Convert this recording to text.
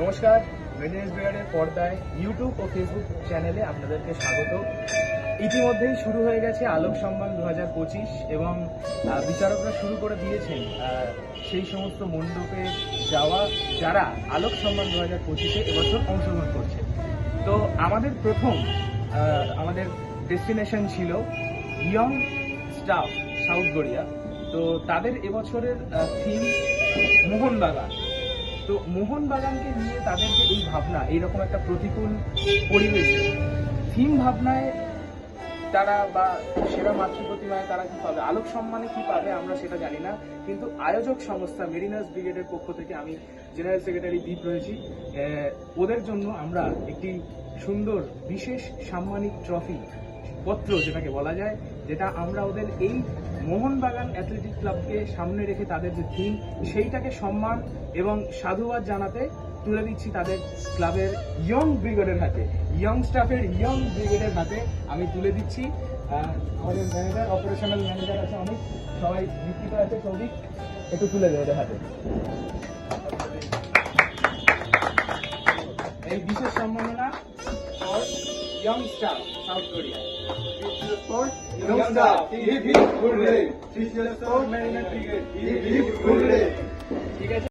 নমস্কার মেডিনেস ব্রিগাডের পর্দায় ইউটিউব ও ফেসবুক চ্যানেলে আপনাদেরকে স্বাগত। ইতিমধ্যেই শুরু হয়ে গেছে আলোক সম্মান দু হাজার পঁচিশ এবং বিচারকরা শুরু করে দিয়েছেন সেই সমস্ত মণ্ডপে যাওয়া যারা আলোক সম্মান দু হাজার পঁচিশে এবছর অংশগ্রহণ করছে তো আমাদের প্রথম আমাদের ডেস্টিনেশন ছিল ইয়ং স্টাফ সাউথ কোরিয়া তো তাদের এবছরের থিম মোহনবাগান। তো মোহনবাগানকে নিয়ে তাদের যে এই ভাবনা, এইরকম একটা প্রতিকূল পরিবেশে, থিম ভাবনায় তারা বা সেরা মাতৃ প্রতিমায় তারা কি পাবে? আলোক সম্মানে কি পাবে আমরা সেটা জানি না, কিন্তু আয়োজক সংস্থা মেরিনার্স ব্রিগেডের পক্ষ থেকে আমি জেনারেল সেক্রেটারি দীপ রয়েছি। ওদের জন্য আমরা একটি সুন্দর, বিশেষ সাম্মানিক ট্রফি পত্র যেটাকে বলা যায়, যেটা আমরা ওদের এই মোহনবাগান অ্যাথলেটিক ক্লাবকে সামনে রেখে তাদের যে থিম সেইটাকে সম্মান এবং সাধুবাদ জানাতে তুলে দিচ্ছি তাদের ক্লাবের ইয়ং ব্রিগেডের হাতে। ইয়ং স্টাফের ইয়ং ব্রিগেডের হাতে আমি তুলে দিচ্ছি। আমাদের ম্যানেজার অপারেশনাল ম্যানেজার আছে অনেক সবাই বিকৃত আছে, সৌভিক, একটু তুলে দেবে ওদের হাতে। এই বিশেষ সম্মাননা young South Korea. Korea for Young star, hip hip hooray! For mariner brigade Hip hip ঠিক আছে